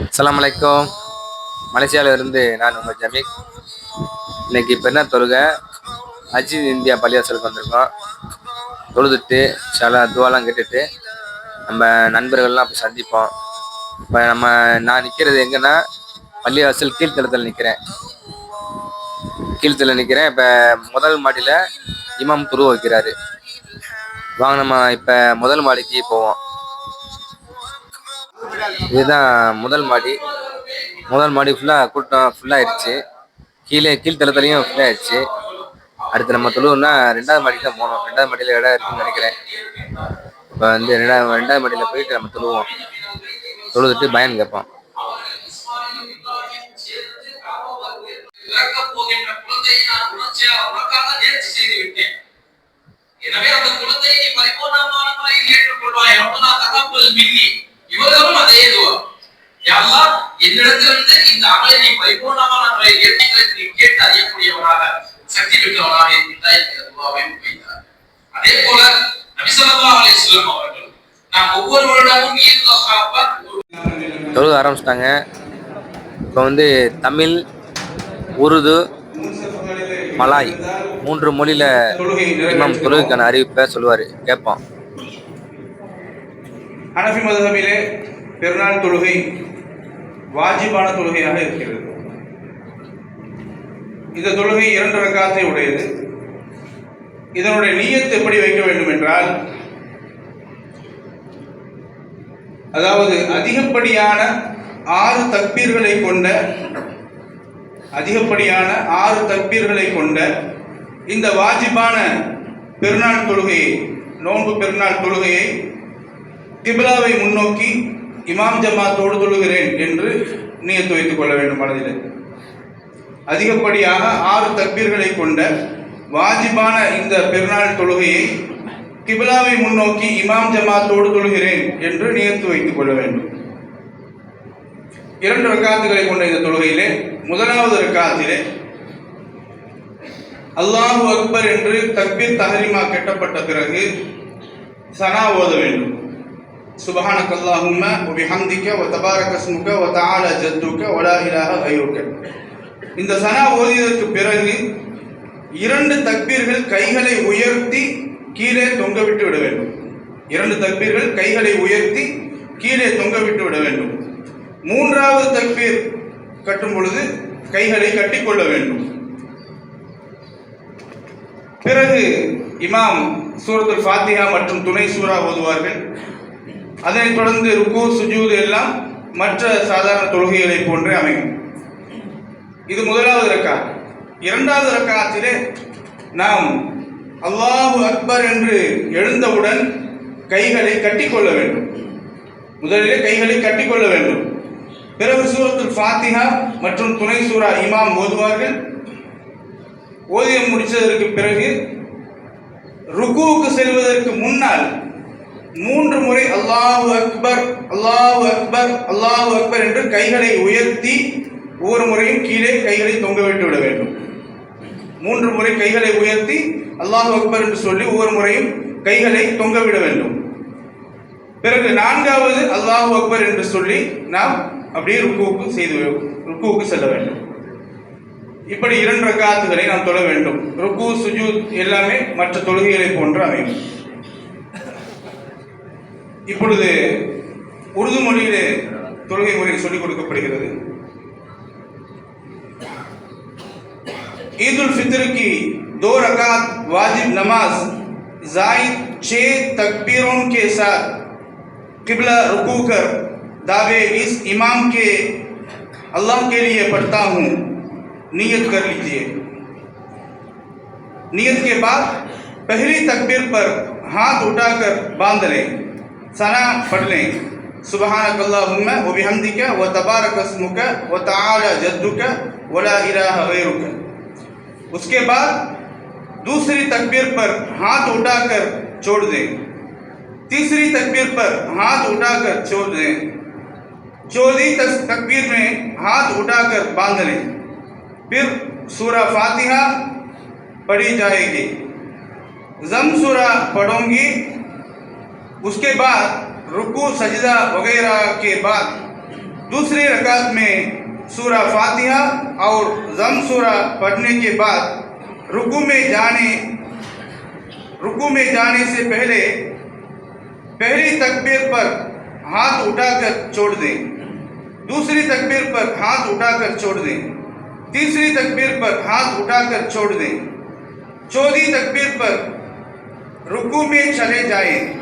அஸ்ஸலாமு அலைக்கும் மலேசியாவில் இருந்து நான் உங்கள் ஜமீக் இன்னைக்கு இப்போ என்ன தொழுகை? அஜித் இந்தியா பள்ளிவாசலுக்கு வந்திருக்கோம். தொழுதுட்டு சில துவாலாம் கேட்டுட்டு நம்ம நண்பர்கள்லாம் இப்போ சந்திப்போம். இப்போ நம்ம நான் நிற்கிறது எங்கன்னா பள்ளிவாசல் கீழ்த்தளத்தில் நிற்கிறேன் கீழ்த்தளத்தில் நிற்கிறேன் இப்போ முதல் மாடியில் இமாம் துருவ வைக்கிறாரு. வாங்க நம்ம இப்போ முதல் மாடிக்கு போவோம். இதுதான் முதல் மாடி. முதல் மாடி ஃபுல்லாக கூட்டம் ஃபுல்லாகிடுச்சு கீழே கீழ்த்தளத்துலையும் ஃபுல்லாகிடுச்சு அடுத்து நம்ம தொழுவுன்னா ரெண்டாவது மாடிக்கு தான் போகணும். ரெண்டாவது மாடியில் இடம் இருக்குன்னு நினைக்கிறேன். இப்போ வந்து ரெண்டாவது ரெண்டாவது மாடியில் போயிட்டு நம்ம தொழுவோம். தொழுதுட்டு பயன் கேட்போம் எனவே அந்த குழந்தையை பரிபூர்ணமானவரை ஏற்றுக்கொள்வாய். ரப்பனா தகப்பல் மின்னி. இவர்களும் அதே துவா யா அல்லாஹ் என்னிடத்திலிருந்து இந்த அமலை நீ பரிபூர்ணமான முறையில் ஏற்றுக்கிறது நீ கேட்டு அறியக்கூடியவராக சக்தி பெற்றவராக இருக்கின்றாய் என்கிற துவாவை முன்வைத்தார் அதே போல நபி ஸல்லல்லாஹு அலைஹி வஸல்லம் அவர்கள் நாம் ஒவ்வொரு வருடமும் தொழுக ஆரம்பிச்சிட்டாங்க. இப்போ வந்து தமிழ் உருது மலாய் மூன்று மொழியில் இமாம் தொழுகைக்கான அறிவிப்பை சொல்லுவார். கேட்போம். ஹனஃபி மதுகமிலே பெருநாள் தொழுகை வாஜிபான தொழுகையாக இருக்கிறது. இந்த தொழுகை இரண்டு ரக்காத்தை உடையது. இதனுடைய நீயத்தை எப்படி வைக்க வேண்டும் என்றால் அதாவது அதிகப்படியான ஆறு தக்பீர்களை கொண்ட அதிகப்படியான ஆறு தக்பீர்களை கொண்ட இந்த வாஜிபான பெருநாள் தொழுகையை நோன்பு பெருநாள் தொழுகையை கிபிலாவை முன்னோக்கி இமாம் ஜமாத்தோடு தொழுகிறேன் என்று நியத்து வைத்துக் கொள்ள வேண்டும் மனதில். அதிகப்படியாக ஆறு தக்பீர்களை கொண்ட வாஜிபான இந்த பெருநாள் தொழுகையை கிபிலாவை முன்னோக்கி இமாம் ஜமாத்தோடு தொழுகிறேன் என்று நியத்து வைத்துக் கொள்ள வேண்டும். இரண்டு ரக்காத்துகளை கொண்ட இந்த தொழுகையிலே முதலாவது ரக்காத்திலே அல்லாஹு அக்பர் என்று தக்பீர் தஹரிமா கெட்டப்பட்ட பிறகு சனா ஓத வேண்டும். சுபஹானக அல்லாஹும்ம வபிஹம்திக வ தபாரக ஸ்முக வ தஆலா ஜத்துக வ இந்த சனா ஓதியதற்கு பிறகு இரண்டு தக்பீர்கள் கைகளை உயர்த்தி கீழே தொங்க விட்டு விட வேண்டும். இரண்டு தக்பீர்கள் கைகளை உயர்த்தி கீழே தொங்க விட்டு விட வேண்டும். மூன்றாவது தக்பீர் கட்டும் பொழுது கைகளை கட்டிக்கொள்ள வேண்டும். பிறகு இமாம் சூரத்துல் ஃபாத்திஹா மற்றும் துணை சூரா ஓதுவார்கள். அதனைத் தொடர்ந்து ருக்கு சுஜூது எல்லாம் மற்ற சாதாரண தொழுகைகளை போன்றே அமையும். இது முதலாவது ரக்கா. இரண்டாவது ரக்காத்திலே நாம் அல்லாஹு அக்பர் என்று எழுந்தவுடன் கைகளை கட்டிக்கொள்ள வேண்டும். முதலிலே கைகளை கட்டிக்கொள்ள வேண்டும். பிறகு சூரத்தில் ஃபாத்திஹா மற்றும் துணை சூரா இமாம் ஓதுவார்கள். ஓதியம் முடித்ததற்கு பிறகு ருக்குவுக்கு செல்வதற்கு முன்னால் மூன்று முறை அல்லாஹு அக்பர் அல்லாஹு அக்பர் அல்லாஹு அக்பர் என்று கைகளை உயர்த்தி ஒவ்வொரு முறையும் கீழே கைகளை தொங்க விட்டு விட வேண்டும். மூன்று முறை கைகளை உயர்த்தி அல்லாஹு அக்பர் என்று சொல்லி ஒவ்வொரு முறையும் கைகளை தொங்க விட வேண்டும். பிறகு நான்காவது அல்லாஹு அக்பர் என்று சொல்லி நாம் அப்படியே ருக்குவுக்கு செய்து ருக்குவுக்கு செல்ல வேண்டும். இப்படி இரண்டு ரக்காத்துகளை நாம் தொழ வேண்டும். ருக்கு சுஜூத் எல்லாமே மற்ற தொழுகைகளை போன்று அமையும். இப்பொழுது உருது மொழியிலே தொழுகை முறை சொல்லிக் கொடுக்கப்படுகிறது. عید الفطر کی دو رکعت واجب نماز زائد چھ تکبیروں کے ساتھ قبلہ رکوع کر دعوے اس امام کے اللہ کے لیے پڑھتا ہوں نیت کر لیجیے نیت کے بعد پہلی تکبیر پر ہاتھ اٹھا کر باندھ لیں ثنا پڑھ لیں۔ سبحانک اللہم و بحمدک و تبارک اسمک و تعالی جدک ولا الہ غیرک۔ اس کے بعد دوسری تکبیر پر ہاتھ اٹھا کر چھوڑ دیں۔ تیسری تکبیر پر ہاتھ اٹھا کر چھوڑ دیں۔ چودھی تکبیر میں ہاتھ اٹھا کر باندھ لیں۔ پھر سورہ فاتحہ پڑھی جائے گی۔ زم سورہ پڑھوں گی۔ اس کے بعد رکو سجدہ وغیرہ کے بعد دوسری رکعت میں سورہ فاتحہ اور زم سورہ پڑھنے کے بعد رکو میں جانے رکو میں جانے سے پہلے، پہلی تکبیر پر ہاتھ اٹھا کر چھوڑ دیں۔ دوسری تکبیر پر ہاتھ اٹھا کر چھوڑ دیں۔ تیسری تکبیر پر ہاتھ اٹھا کر چھوڑ دیں۔ چودھی تکبیر پر رکو میں چلے جائیں۔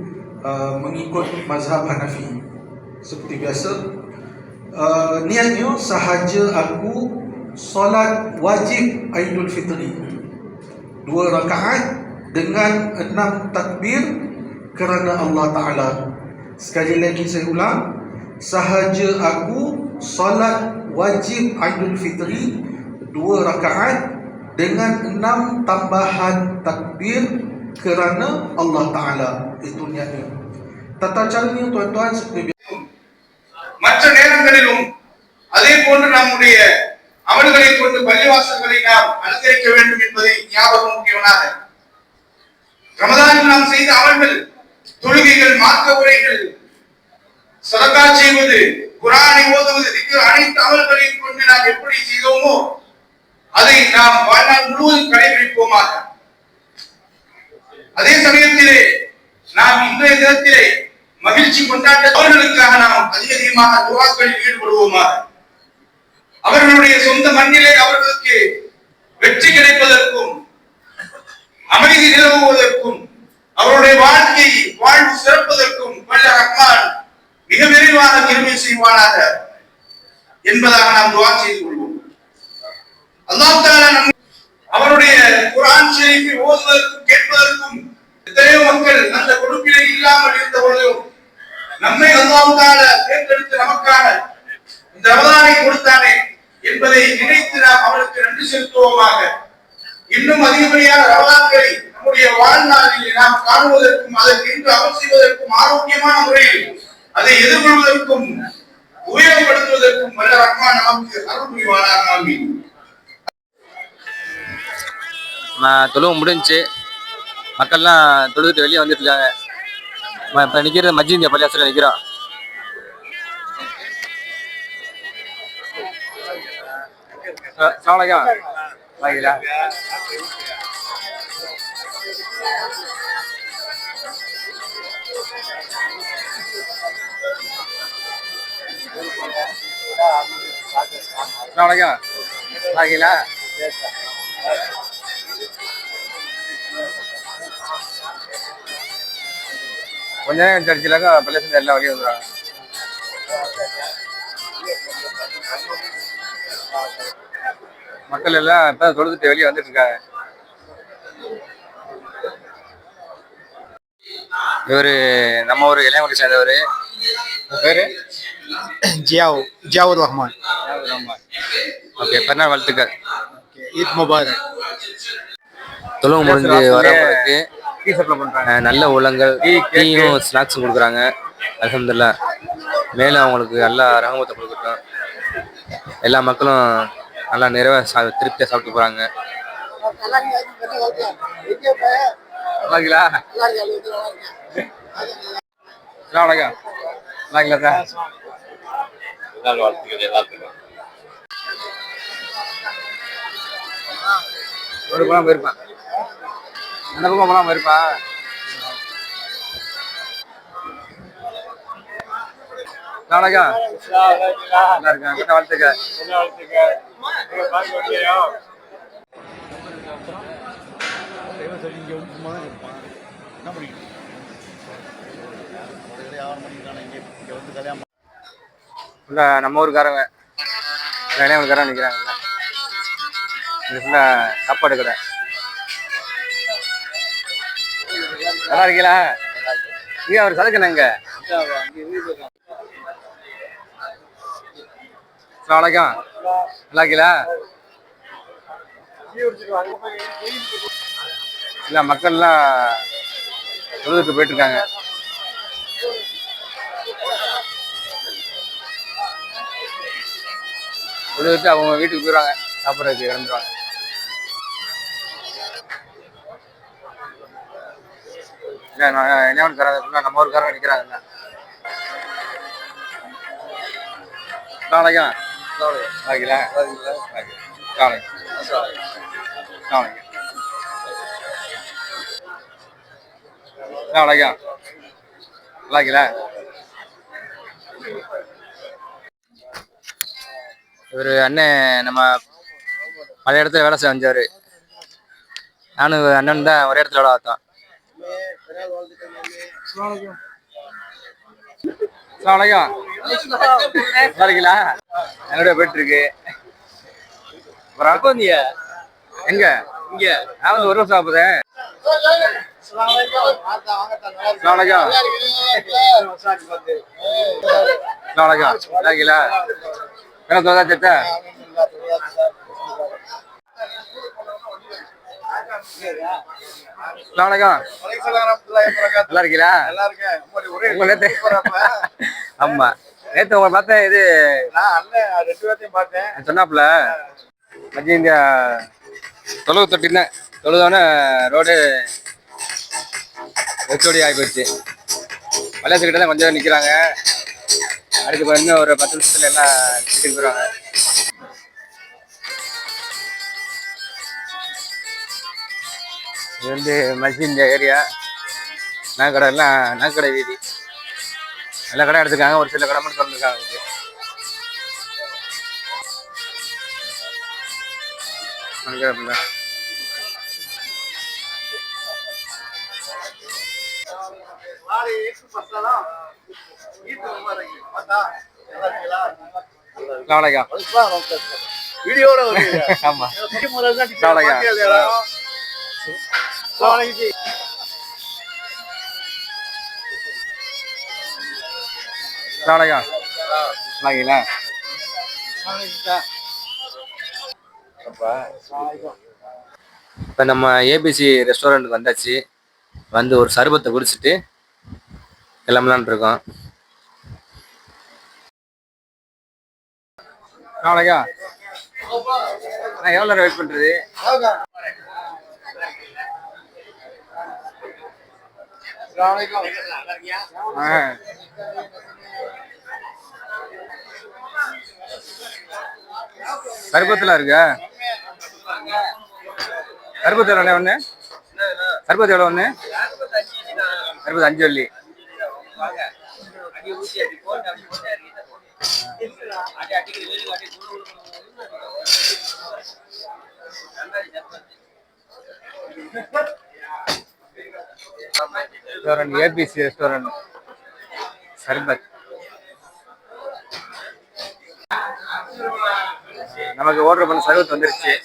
uh, mengikut mazhab Hanafi. Seperti biasa, uh, niatnya sahaja aku solat wajib Aidul Fitri. Dua rakaat dengan enam takbir kerana Allah Ta'ala. Sekali lagi saya ulang, sahaja aku solat wajib Aidul Fitri dua rakaat dengan enam tambahan takbir kerana Allah Ta'ala. Itu niatnya. Tata caranya tuan-tuan seperti biasa. மற்ற நேரங்களிலும் அதே போன்று நம்முடைய அமல்களை கொண்டு பள்ளிவாசல்களை நாம் அலங்கரிக்க வேண்டும் என்பதை ஞாபகம் முக்கியவனாக ரமதானில் நாம் செய்த அமல்கள் தொழுகைகள் மார்க்க உரைகள் சதகா செய்வது குரானை ஓதுவது திக்கு அனைத்து அமல்களையும் கொண்டு நாம் எப்படி செய்தோமோ அதை நாம் வாழ்நாள் முழுவதும் கடைபிடிப்போமாக அதே சமயத்திலே நாம் இன்றைய தினத்திலே மகிழ்ச்சி கொண்டாட்ட அவர்களுக்காக நாம் அதிக அதிகமாக துவாக்களில் ஈடுபடுவோமாக. அவர்களுடைய சொந்த மண்ணிலே அவர்களுக்கு வெற்றி கிடைப்பதற்கும் அமைதி நிலவுவதற்கும் அவருடைய வாழ்க்கை வாழ்வு சிறப்பதற்கும் வல்ல ரஹ்மான் மிக விரைவாக கிருமி செய்வானாக என்பதாக நாம் துவா செய்து கொள்வோம். அல்லாஹ் நம் அவருடைய குரான் செய்தி ஓதுவதற்கும் கேட்பதற்கும் எத்தனையோ மக்கள் அந்த கொடுப்பிலே இல்லாமல் இருந்த பொழுதும் நம்மை அல்லாவுக்காக தேர்ந்தெடுத்து நமக்காக இந்த அவதானை கொடுத்தானே என்பதை நினைத்து நாம் அவருக்கு நன்றி செலுத்துவோமாக. இன்னும் அதிகப்படியான ரமதான்களை நம்முடைய வாழ்நாளில் நாம் காணுவதற்கும் அதற்கு இன்று அமல் செய்வதற்கும் ஆரோக்கியமான முறையில் அதை எதிர்கொள்வதற்கும் உபயோகப்படுத்துவதற்கும் வல்ல ரஹ்மான் நமக்கு அருள் புரிவானாக. ஆமீன். தொழுவு முடிஞ்சு மக்கள்லாம் தொழுதுட்டு வெளியே வந்துட்டு இருக்காங்க இப்போ நிற்கிறது மஜ்ஜி இந்தியா பள்ளியாசில் நிக்கிறோம். அஹ் அஸ்ஸலாமு வணக்கம் வாங்கிங்களா? கொஞ்ச நேரம் பிள்ளை பிள்ளைங்க எல்லாம் வெளியே வந்துடுவாங்க மக்கள் எல்லாம் இப்போ தொழுதுட்டு வெளியே வந்துட்டு இருக்காங்க. இவர் நம்ம ஒரு இளையங்குடி சேர்ந்தவர். பேர்? ஜியாவு ஜியாவுர் ரஹ்மான். ஓகே பிறநாள் வாழ்த்துக்கள். ஈத் முபாரக். தொழுவு முடிஞ்சு வரவங்களுக்கு அஹ், நல்ல உள்ளங்கள் டீயும் ஸ்நாக்ஸும் கொடுக்குறாங்க. அல்ஹம்துலில்லாஹ் மேலும் அவங்களுக்கு நல்லா ரகமத்தை கொடுக்கட்டும். எல்லா மக்களும் நல்லா நிறைவா சா திருப்தியாக சாப்பிட்டு போகிறாங்க வணக்கம் வாழ்த்துக்கள் எல்லாத்துக்கும் ஒரு பழம் போயிருப்பேன். அந்த பக்கம் பழம் போயிருப்பேன் வணக்கம் நல்லா இருக்கேன். கிட்ட வாழ்த்துக்க. ஃபுல்லா நம்ம ஊருக்காரங்க. இளையவருக்காரங்க நிற்கிறாங்க இது ஃபுல்லா சாப்பாடு கடை. நல்லா இருக்கீங்களா? இங்க அவர் சதுக்கணுங்க வணக்கம் நல்லா இருக்கீங்களா? இல்லை மக்கள்லாம் தொழுதுட்டு போயிட்டு இருக்காங்க தொழுதுட்டு அவங்க வீட்டுக்கு போயிடுவாங்க. சாப்பிட்றதுக்கு இறந்துருவாங்க. இல்லை நான் என்ன நம்ம ஊருக்காரங்க நிற்கிறாங்க நாளைக்கா நாளைக்குல நாளைக்கு நாளைக்கு நாளைக்கா நாளைக்குல இவர் அண்ணன் நம்ம பழைய இடத்துல வேலை செஞ்சாரு நானும் அண்ணன் தான் ஒரே இடத்துல வேலை பார்த்தோம் அஸ்ஸலாமு அலைக்கும் நல்லா என்னோட போயிட்டு இருக்கு அப்புறம் எங்க இங்க நான் வந்து ஒரு வருஷம் ஆகுதேன் வணக்கம் அலைக்கும் அஸ்ஸலாமு அலைக்கும் என்ன தோதா சத்தா அஸ்ஸலாமு நல்லா இருக்கீங்களா? உங்க நேத்து ஆமா. நேத்து உங்களை பார்த்தேன் இது சொன்னாப்புல மத்திய இந்தியா தொழுவு தொட்டிருந்தேன் தொழுதோடனே ரோடு வெச்சோடி ஆகி போச்சு பள்ளியாசு தான் கொஞ்சம் நிற்கிறாங்க அடுத்து கொஞ்சம் இன்னும் ஒரு பத்து நிமிஷத்துல எல்லாம் வீட்டுக்கு போயிடுவாங்க. இது வந்து இந்த ஏரியா நகைக்கடை எல்லாம் நகைக்கடை வீதி. எல்லா கடை எடுத்துருக்காங்க ஒரு சில கடை மட்டும் திறந்துருக்காங்க அலைக்கும். வீடியோட ஆமா. அஸ்ஸலாமு அலைக்கும். அஸ்ஸலாமு அலைக்கும். நல்லா இருக்கீங்களா? இப்போ நம்ம ஏபிசி ரெஸ்டாரண்ட்டுக்கு வந்தாச்சு வந்து ஒரு சர்பத்தை குடிச்சிட்டு கிளம்பலான் இருக்கோம் நாளைக்கா நான் எவ்வளோ வெயிட் பண்ணுறது ஆ சர்பத்தில் இருக்கா? சர்பத்து எவ்வளோ ஒன்று சர்பத்து எவ்வளோ ஒன்று சர்பத்து அஞ்சு வள்ளி ரெஸ்டாரண்ட் ஏபிசி ரெஸ்டாரண்ட் சர்பத் நமக்கு ஆர்டர் பண்ண சர்பத் வந்துருச்சு.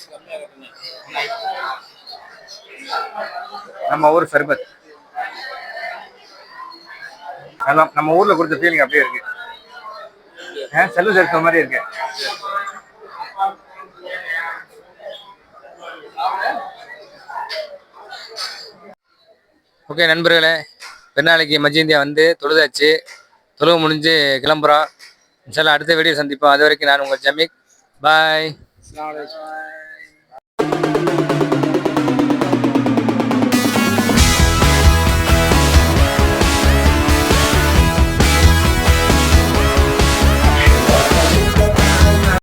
நம்ம ஊர் சர்பத் நம்ம- நம்ம ஊர்ல கொடுத்த ஃபீலிங் அப்படியே இருக்கு. ஆ, செல்வ சேர்த்த மாதிரி இருக்கு. ஓகே நண்பர்களே பெருநாளைக்கு மஜிந்தியா வந்து தொழுதாச்சு. தொழுவு முடிஞ்சு கிளம்புறோம். சில அடுத்த வீடியோ சந்திப்போம். அது வரைக்கும் நான் உங்கள் ஜமீக். பாய்.